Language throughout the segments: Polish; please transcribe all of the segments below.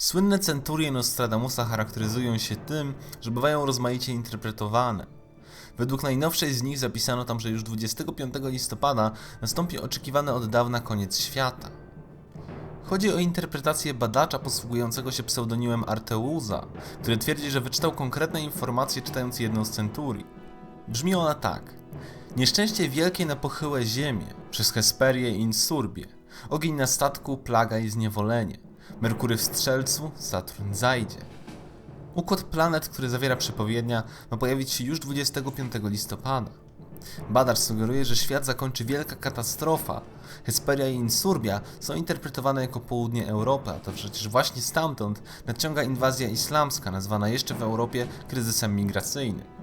Słynne centurie Nostradamusa charakteryzują się tym, że bywają rozmaicie interpretowane. Według najnowszej z nich zapisano tam, że już 25 listopada nastąpi oczekiwany od dawna koniec świata. Chodzi o interpretację badacza posługującego się pseudonimem Arteuza, który twierdzi, że wyczytał konkretne informacje czytając jedną z centurii. Brzmi ona tak. Nieszczęście wielkie na pochyłe ziemię, przez Hesperię i Insurbię, ogień na statku, plaga i zniewolenie, Merkury w strzelcu, Saturn zajdzie. Układ planet, który zawiera przepowiednia, ma pojawić się już 25 listopada. Badacz sugeruje, że świat zakończy wielka katastrofa. Hesperia i Insurbia są interpretowane jako południe Europy, a to przecież właśnie stamtąd nadciąga inwazja islamska, nazwana jeszcze w Europie kryzysem migracyjnym.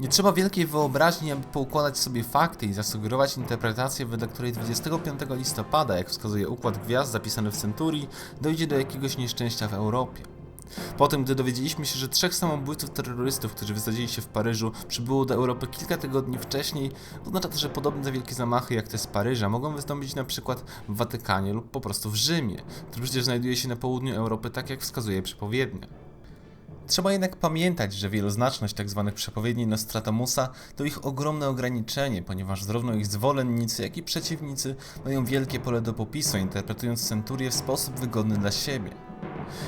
Nie trzeba wielkiej wyobraźni, aby poukładać sobie fakty i zasugerować interpretację, wedle której 25 listopada, jak wskazuje układ gwiazd zapisany w Centurii, dojdzie do jakiegoś nieszczęścia w Europie. Potem, gdy dowiedzieliśmy się, że trzech samobójców terrorystów, którzy wysadzili się w Paryżu, przybyło do Europy kilka tygodni wcześniej, oznacza to, że podobne wielkie zamachy jak te z Paryża mogą wystąpić na przykład w Watykanie lub po prostu w Rzymie, który przecież znajduje się na południu Europy, tak jak wskazuje przepowiednia. Trzeba jednak pamiętać, że wieloznaczność tzw. przepowiedni Nostradamusa to ich ogromne ograniczenie, ponieważ zarówno ich zwolennicy, jak i przeciwnicy mają wielkie pole do popisu, interpretując centurię w sposób wygodny dla siebie.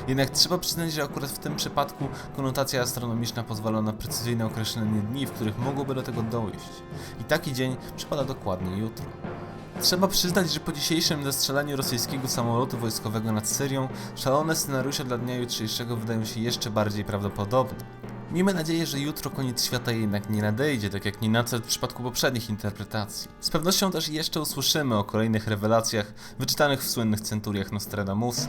Jednak trzeba przyznać, że akurat w tym przypadku konotacja astronomiczna pozwala na precyzyjne określenie dni, w których mogłoby do tego dojść. I taki dzień przypada dokładnie jutro. Trzeba przyznać, że po dzisiejszym zastrzelaniu rosyjskiego samolotu wojskowego nad Syrią, szalone scenariusze dla dnia jutrzejszego wydają się jeszcze bardziej prawdopodobne. Miejmy nadzieję, że jutro koniec świata jednak nie nadejdzie, tak jak nie nadszedł w przypadku poprzednich interpretacji. Z pewnością też jeszcze usłyszymy o kolejnych rewelacjach wyczytanych w słynnych centuriach Nostradamusa.